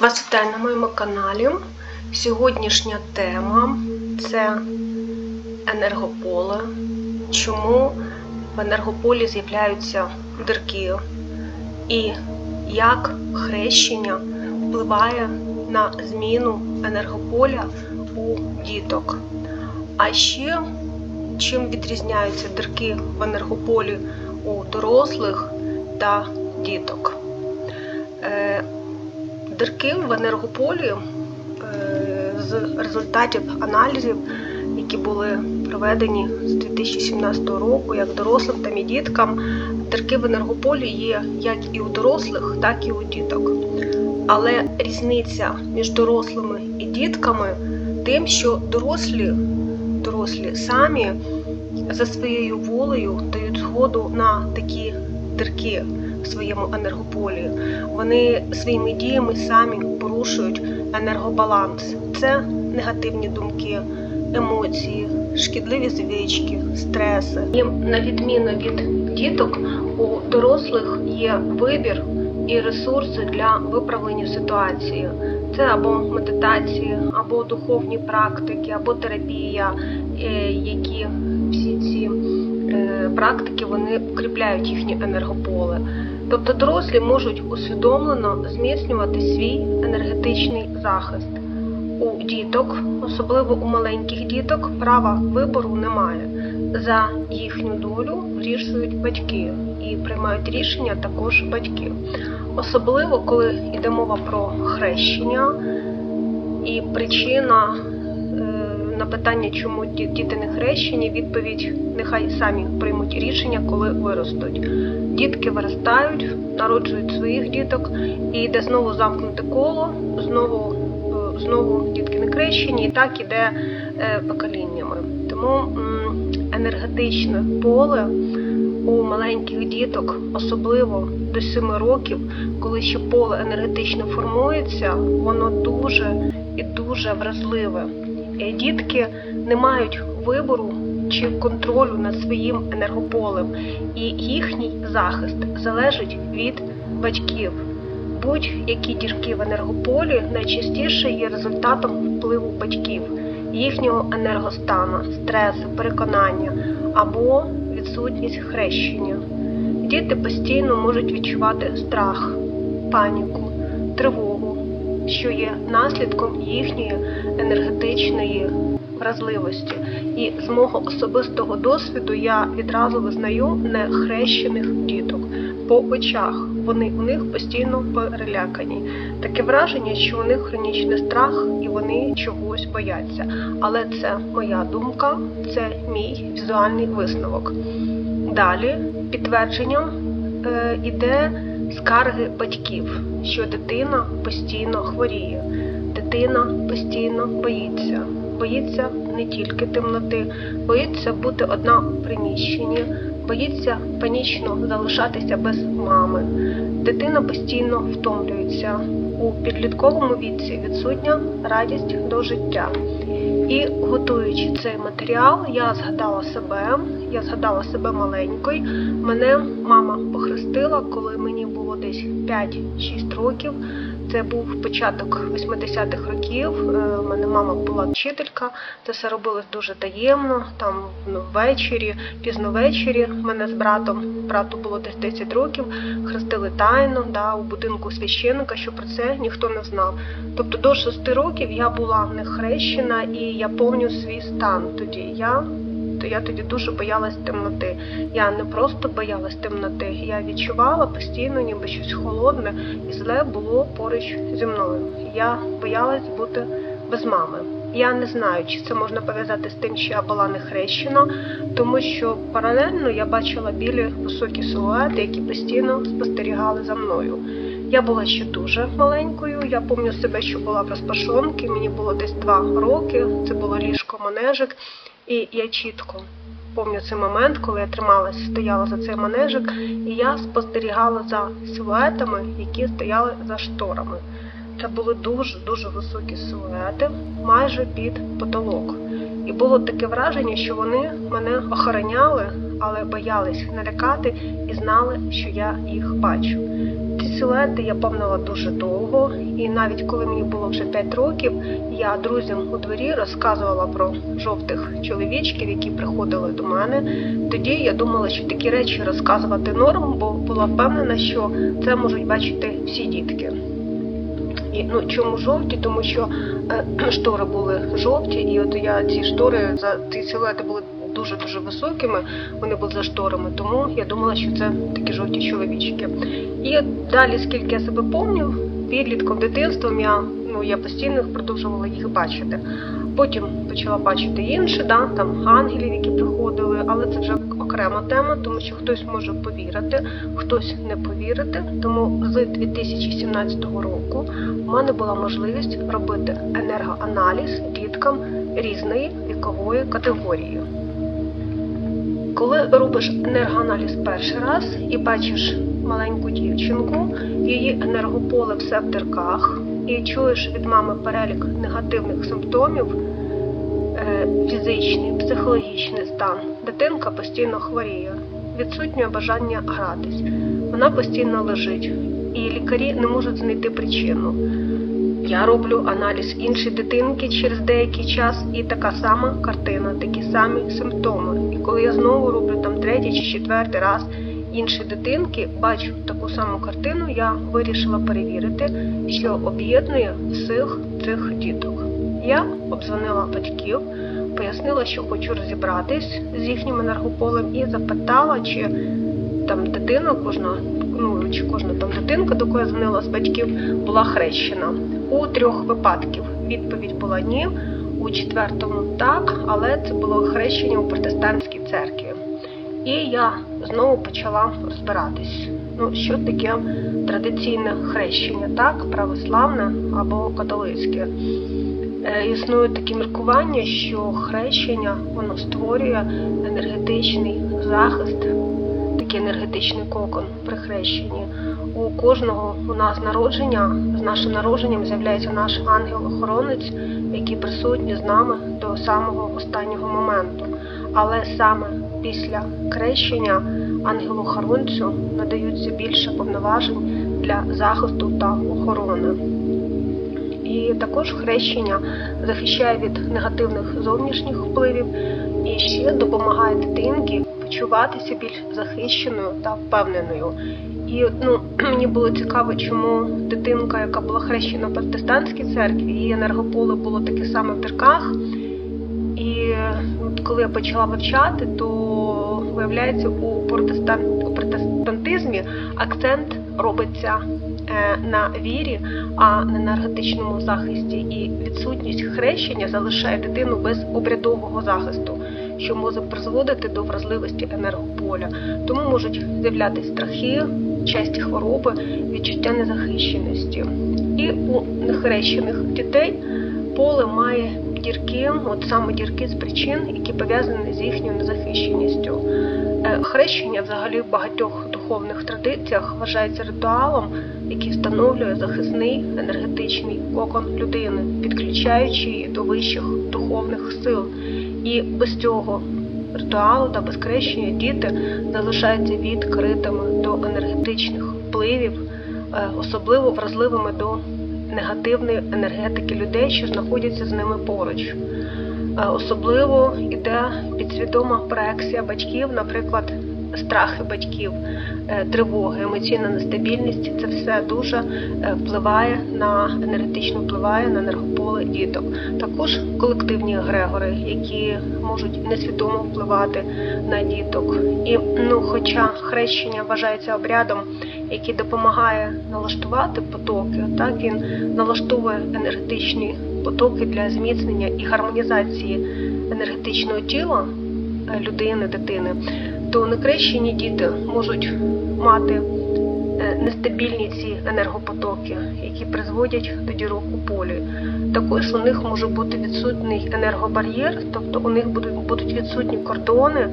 Вас вітаю на моєму каналі. Сьогоднішня тема це енергополе. Чому в енергополі з'являються дирки і як хрещення впливає на зміну енергополя у діток. А ще чим відрізняються дирки в енергополі у дорослих та діток. Дирки в енергополі е, з результатів аналізів, які були проведені з 2017 року, як дорослим, там і діткам, дирки в енергополі є як і у дорослих, так і у діток. Але різниця між дорослими і дітками тим, що дорослі, дорослі самі за своєю волею дають згоду на такі дирки в своєму енергополі. Вони своїми діями самі порушують енергобаланс. Це негативні думки, емоції, шкідливі звички, стреси. І на відміну від діток, у дорослих є вибір і ресурси для виправлення ситуації. Це або медитації, або духовні практики, або терапія, е, які всі ці е, практики вони укріпляють їхнє енергополе. Тобто дорослі можуть усвідомлено зміцнювати свій енергетичний захист. У діток, особливо у маленьких діток, права вибору немає. За їхню долю вирішують батьки і приймають рішення також батьки. Особливо, коли йде мова про хрещення і причина на питання, чому діти не хрещені, відповідь нехай самі приймуть рішення, коли виростуть. Дітки виростають, народжують своїх діток, і йде знову замкнуте коло, знову, е, знову дітки не хрещені, і так іде е, поколіннями. Тому енергетичне поле у маленьких діток, особливо до 7 років, коли ще поле енергетично формується, воно дуже і дуже вразливе. Дітки не мають вибору чи контролю над своїм енергополем, і їхній захист залежить від батьків. Будь-які дірки в енергополі найчастіше є результатом впливу батьків, їхнього енергостану, стресу, переконання або відсутність хрещення. Діти постійно можуть відчувати страх, паніку, тривогу, що є наслідком їхньої енергетичної вразливості. І з мого особистого досвіду я відразу визнаю нехрещених діток по очах. Вони у них постійно перелякані. Таке враження, що у них хронічний страх і вони чогось бояться. Але це моя думка, це мій візуальний висновок. Далі підтвердженням е, іде скарги батьків, що дитина постійно хворіє, дитина постійно боїться. Боїться не тільки темноти, боїться бути одна у приміщенні, боїться панічно залишатися без мами. Дитина постійно втомлюється. У підлітковому віці відсутня радість до життя. І готуючи цей матеріал, я згадала себе, я згадала себе маленькою. Мене мама похрестила, коли мені десь 5-6 років. Це був початок 80-х років. Е, У мене мама була вчителька. Це все робилось дуже таємно. Там ну, ввечері, пізно ввечері. Мене з братом, брату було десь 10 років, хрестили тайно да, у будинку священника, що про це ніхто не знав. Тобто до 6 років я була не хрещена, і я помню свій стан тоді. Я то я тоді дуже боялась темноти. Я не просто боялась темноти, я відчувала постійно, ніби щось холодне і зле було поруч зі мною. Я боялась бути без мами. Я не знаю, чи це можна пов'язати з тим, що я була не хрещена, тому що паралельно я бачила білі високі силуети, які постійно спостерігали за мною. Я була ще дуже маленькою. Я пам'ятаю себе, що була в розпашонки. Мені було десь два роки. Це було ліжко манежик, і я чітко пам'ятаю цей момент, коли я трималась, стояла за цей манежик, і я спостерігала за силуетами, які стояли за шторами. Це були дуже дуже високі силуети, майже під потолок. І було таке враження, що вони мене охороняли, але боялись налякати і знали, що я їх бачу. Силуети я пам'ятала дуже довго, і навіть коли мені було вже 5 років, я друзям у дворі розказувала про жовтих чоловічків, які приходили до мене. Тоді я думала, що такі речі розказувати норм, бо була впевнена, що це можуть бачити всі дітки. І, ну, чому жовті? Тому що е, штори були жовті, і от я ці штори за ці силуети були дуже дуже високими. Вони були за шторами, тому я думала, що це такі жовті чоловічки. І далі, скільки я себе пам'ятаю, підлітком дитинством я ну я постійно продовжувала їх бачити. Потім почала бачити інші, да, там ангелів, які приходили, але це вже окрема тема, тому що хтось може повірити, хтось не повірити. Тому з 2017 року в мене була можливість робити енергоаналіз діткам різної вікової категорії. Коли робиш енергоаналіз перший раз і бачиш маленьку дівчинку, її енергополе все в дирках, і чуєш від мами перелік негативних симптомів, е, фізичний, психологічний стан, дитинка постійно хворіє, відсутнє бажання гратись, вона постійно лежить, і лікарі не можуть знайти причину. Я роблю аналіз іншої дитинки через деякий час, і така сама картина, такі самі симптоми. Коли я знову роблю там третій чи четвертий раз інші дитинки, бачу таку саму картину, я вирішила перевірити, що об'єднує всіх цих діток. Я обдзвонила батьків, пояснила, що хочу розібратись з їхнім енергополем, і запитала, чи там дитина, кожна, ну чи кожна там дитинка, до якої я дзвонила з батьків, була хрещена. У трьох випадків відповідь була ні, у четвертому так, але це було хрещення у протестантській церкві. І я знову почала розбиратись. Ну, що таке традиційне хрещення, так, православне або католицьке. Е, Існують такі міркування, що хрещення воно створює енергетичний захист, такий енергетичний кокон при хрещенні. У кожного у нас народження, з нашим народженням з'являється наш ангел-охоронець, який присутній з нами до самого останнього моменту. Але саме після хрещення ангелу-хоронцю надаються більше повноважень для захисту та охорони. І також хрещення захищає від негативних зовнішніх впливів і ще допомагає дитинці почуватися більш захищеною та впевненою. І ну, мені було цікаво, чому дитинка, яка була хрещена в протестантській церкві, її енергополе було таке саме в дирках. І от коли я почала вивчати, то виявляється у, протестан... у протестантизмі акцент робиться е, на вірі, а не на енергетичному захисті. І відсутність хрещення залишає дитину без обрядового захисту, що може призводити до вразливості енергополя. Тому можуть з'являтися страхи, часті хвороби, відчуття незахищеності. І у нехрещених дітей поле має дірки, от саме дірки з причин, які пов'язані з їхньою незахищеністю. Е, Хрещення взагалі в багатьох духовних традиціях вважається ритуалом, який встановлює захисний енергетичний кокон людини, підключаючи її до вищих духовних сил. І без цього ритуалу та без крещення діти залишаються відкритими до енергетичних впливів, е, особливо вразливими до негативної енергетики людей, що знаходяться з ними поруч. Е, Особливо йде підсвідома проекція батьків, наприклад, страхи батьків, е, тривоги, емоційна нестабільність. Це все дуже е, впливає на енергетично впливає на енергополе діток. Також колективні егрегори, які можуть несвідомо впливати на діток. І ну, хоча хрещення вважається обрядом, який допомагає налаштувати потоки, так він налаштовує енергетичні потоки для зміцнення і гармонізації енергетичного тіла е, людини, дитини, то некрещені діти можуть мати е, нестабільні ці енергопотоки, які призводять до дірок у полі. Також у них може бути відсутній енергобар'єр, тобто у них будуть, будуть відсутні кордони.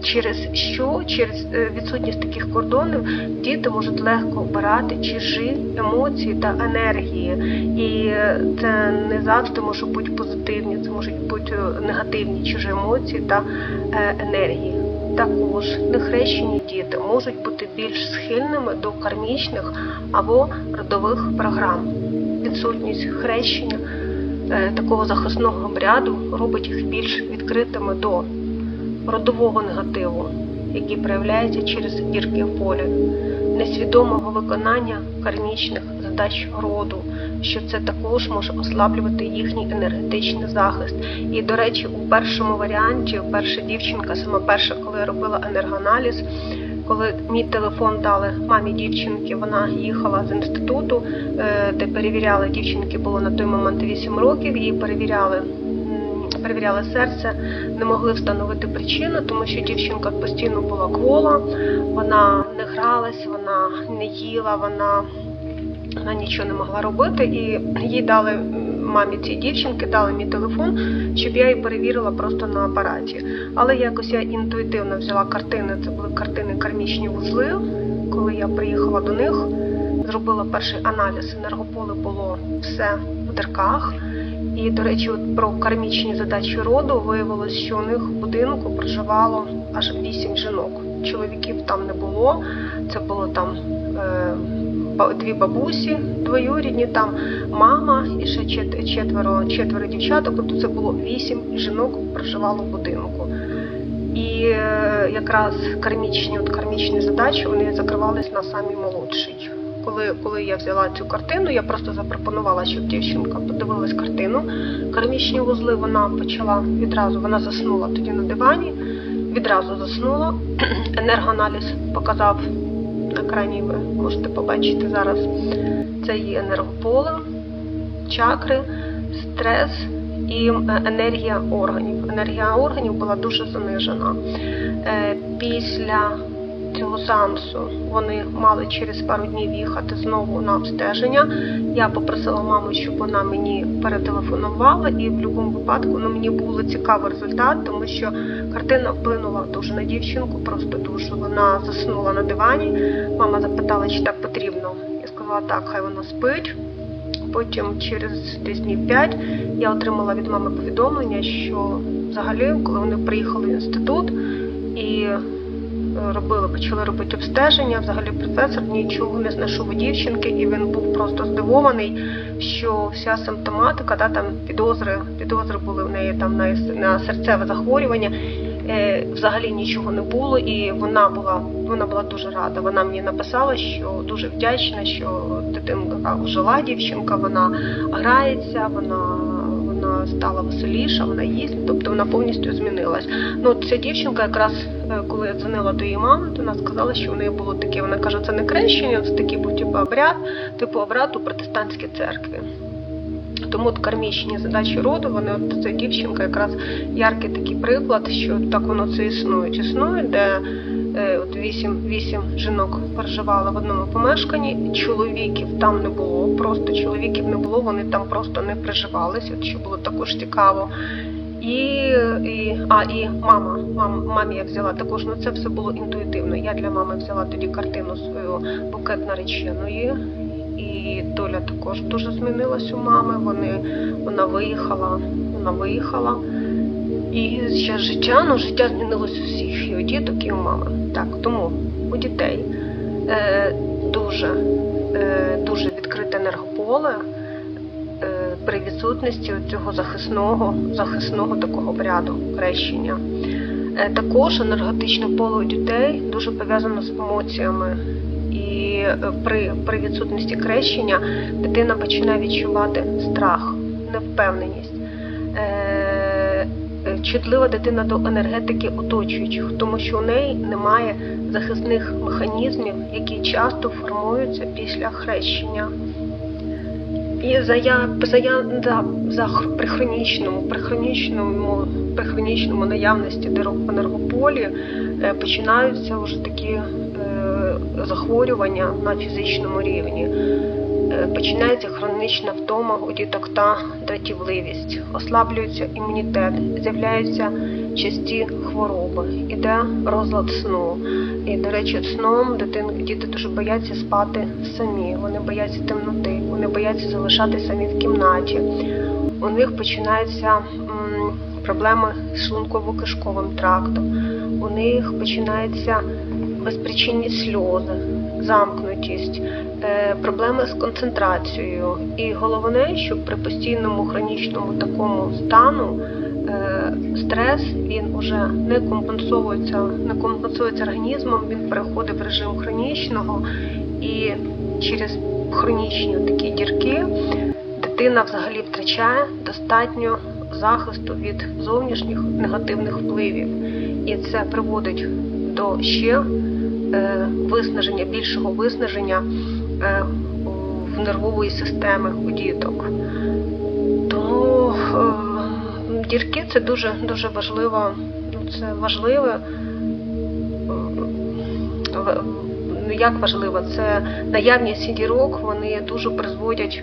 Е, Через що через е, відсутність таких кордонів діти можуть легко обирати чужі емоції та енергії, і е, це не завжди може бути позитивні, це можуть бути негативні чужі емоції та е, енергії. Також нехрещені діти можуть бути більш схильними до кармічних або родових програм. Відсутність хрещення е, такого захисного обряду робить їх більш відкритими до родового негативу, який проявляється через дірки в полі, несвідомого виконання кармічних задач роду, що це також може ослаблювати їхній енергетичний захист. І, до речі, у першому варіанті, перша дівчинка, саме перша, коли я робила енергоаналіз, коли мій телефон дали мамі дівчинки, вона їхала з інституту, е, де перевіряли дівчинки, було на той момент 8 років, її перевіряли. Перевіряли серце, не могли встановити причину, тому що дівчинка постійно була квола, вона не гралась, вона не їла, вона, вона нічого не могла робити. І їй дали мамі цієї дівчинки, дали мій телефон, щоб я її перевірила просто на апараті. Але якось я інтуїтивно взяла картини. Це були картини кармічні вузли. Коли я приїхала до них, зробила перший аналіз. Енергополе було все в дирках. І, до речі, от про кармічні задачі роду виявилось, що у них в будинку проживало аж вісім жінок. Чоловіків там не було. Це було там е, дві бабусі двоюрідні, там мама і ще чет- четверо, четверо дівчаток. Тобто це було вісім жінок проживало в будинку. І е, якраз кармічні, от кармічні задачі вони закривались на самій молодшій. Коли, коли я взяла цю картину, я просто запропонувала, щоб дівчинка подивилась картину. Кармічні вузли вона почала відразу, вона заснула тоді на дивані, відразу заснула. Енергоаналіз показав на екрані, ви можете побачити зараз. Це її енергополе, чакри, стрес і е, енергія органів. Енергія органів була дуже занижена. Е, Після цього сеансу вони мали через пару днів їхати знову на обстеження. Я попросила маму, щоб вона мені перетелефонувала, і в будь-якому випадку ну, мені було цікавий результат, тому що картина вплинула дуже на дівчинку, просто дуже. Вона заснула на дивані. Мама запитала, чи так потрібно. Я сказала, так, хай вона спить. Потім через десь днів 5 я отримала від мами повідомлення, що взагалі, коли вони приїхали в інститут і робили, почали робити обстеження, взагалі професор нічого не знайшов у дівчинки, і він був просто здивований, що вся симптоматика, да, там підозри, підозри були в неї там на, на серцеве захворювання. е, Взагалі нічого не було, і вона була вона була дуже рада. Вона мені написала, що дуже вдячна, що дитинка жила дівчинка, вона грається, вона, стала веселіша, вона їсть, тобто вона повністю змінилась. Ну, ця дівчинка, якраз е, коли я дзвонила до її мами, то вона сказала, що в неї було таке. Вона каже, це не крещення, це такий був типу обряд, типу обряд у протестантській церкві. Тому от кармічні задачі роду, вони от ця дівчинка якраз яркий такий приклад, що так воно це існує. Існує, де е, от вісім, вісім жінок проживали в одному помешканні, чоловіків там не було, просто чоловіків не було, вони там просто не приживалися, що було також цікаво. І, і, а, і мама, мам, мамі я взяла також, ну це все було інтуїтивно. Я для мами взяла тоді картину свою букет нареченої. І доля також дуже змінилась у мами. Вони, вона виїхала, вона виїхала. І ще життя, ну життя змінилось у всіх, і у діток, і у мами. Так, тому у дітей е, дуже, е, дуже відкрите енергополе е, при відсутності цього захисного, захисного такого обряду хрещення. Е, також енергетичне поле у дітей дуже пов'язано з емоціями. При, при відсутності хрещення дитина починає відчувати страх, невпевненість. Е, Чутлива дитина до енергетики оточуючих, тому що у неї немає захисних механізмів, які часто формуються після хрещення. І за я за я за, за при хронічному, при хронічному, при хронічному наявності дирок в енергополі е, починаються вже такі захворювання на фізичному рівні. Е, Починається хронічна втома у діток та дратівливість, ослаблюється імунітет, з'являються часті хвороби, іде розлад сну. І, до речі, сном дитин, діти дуже бояться спати самі, вони бояться темноти, вони бояться залишатися самі в кімнаті. У них починається м, проблеми з шлунково-кишковим трактом, у них починаються безпричинні сльози, замкнутість, е, проблеми з концентрацією. І головне, що при постійному хронічному такому стану е, стрес він уже не компенсується, не компенсується організмом, він переходить в режим хронічного і через хронічні такі дірки дитина взагалі втрачає достатньо захисту від зовнішніх негативних впливів. І це приводить до ще е, виснаження, більшого виснаження е, в нервової системи у діток. Тому е, дірки це дуже дуже важливо, це важливе. Як важливо, це наявність дірок, вони дуже призводять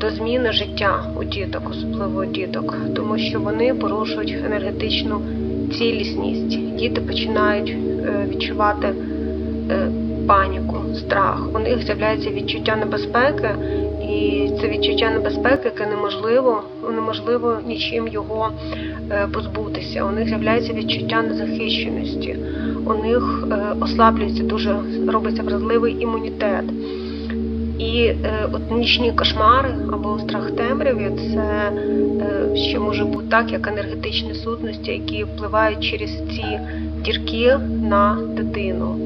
до зміни життя у діток, особливо у діток, тому що вони порушують енергетичну цілісність. Діти починають е, відчувати е, паніку, страх. У них з'являється відчуття небезпеки, і це відчуття небезпеки, яке неможливо, неможливо нічим його е, позбутися. У них з'являється відчуття незахищеності. У них ослаблюється дуже робиться вразливий імунітет. І е, от нічні кошмари або страх темряві це е, ще може бути так, як енергетичні сутності, які впливають через ці дірки на дитину.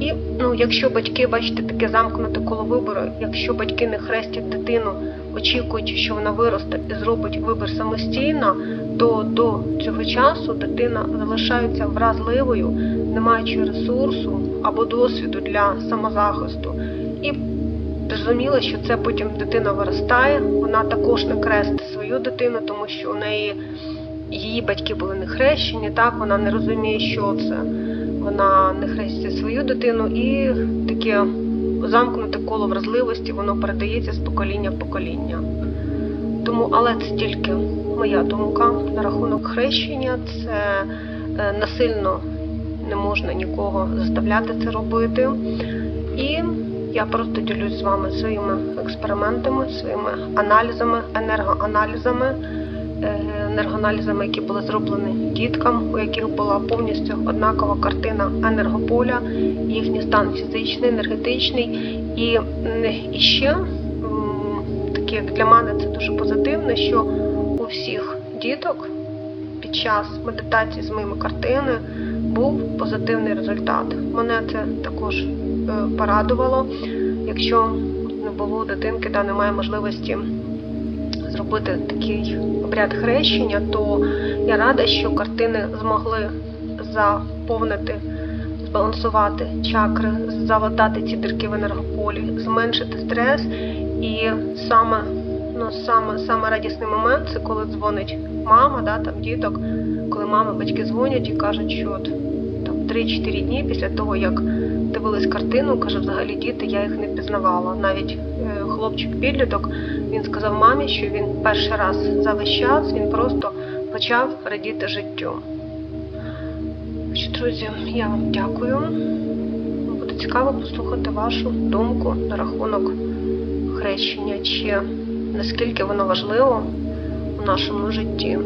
І ну, якщо батьки, бачите, таке замкнуте коло вибору, якщо батьки не хрестять дитину, очікуючи, що вона виросте і зробить вибір самостійно, то до цього часу дитина залишається вразливою, не маючи ресурсу або досвіду для самозахисту. І Зрозуміло, що це потім дитина виростає, вона також не крестить свою дитину, тому що у неї її батьки були не хрещені, так вона не розуміє, що це. Вона не хрестить свою дитину і таке замкнуте коло вразливості, воно передається з покоління в покоління. Тому, але це тільки моя думка на рахунок хрещення. Це е, насильно не можна нікого заставляти це робити. І я просто ділюсь з вами своїми експериментами, своїми аналізами, енергоаналізами, е, енергоаналізами, які були зроблені діткам, у яких була повністю однакова картина енергополя, їхній стан фізичний, енергетичний. І, і ще таке як для мене це дуже позитивно, що у всіх діток під час медитації з моїми картиною був позитивний результат. Мене це також порадувало. Якщо не було дитинки, та немає можливості зробити такий обряд хрещення, то я рада, що картини змогли заповнити, збалансувати чакри, залатати ці дірки в енергополі, зменшити стрес. І саме, ну, саме, саме радісний момент це коли дзвонить мама, да, там діток, коли мами, батьки дзвонять і кажуть, що от, там 3-4 дні після того, як дивились картину, каже, взагалі діти, я їх не пізнавала. Навіть е, хлопчик підліток він сказав мамі, що він перший раз за весь час він просто почав радіти життю. Друзі, я вам дякую. Буде цікаво послухати вашу думку на рахунок хрещення, чи наскільки воно важливо у нашому житті.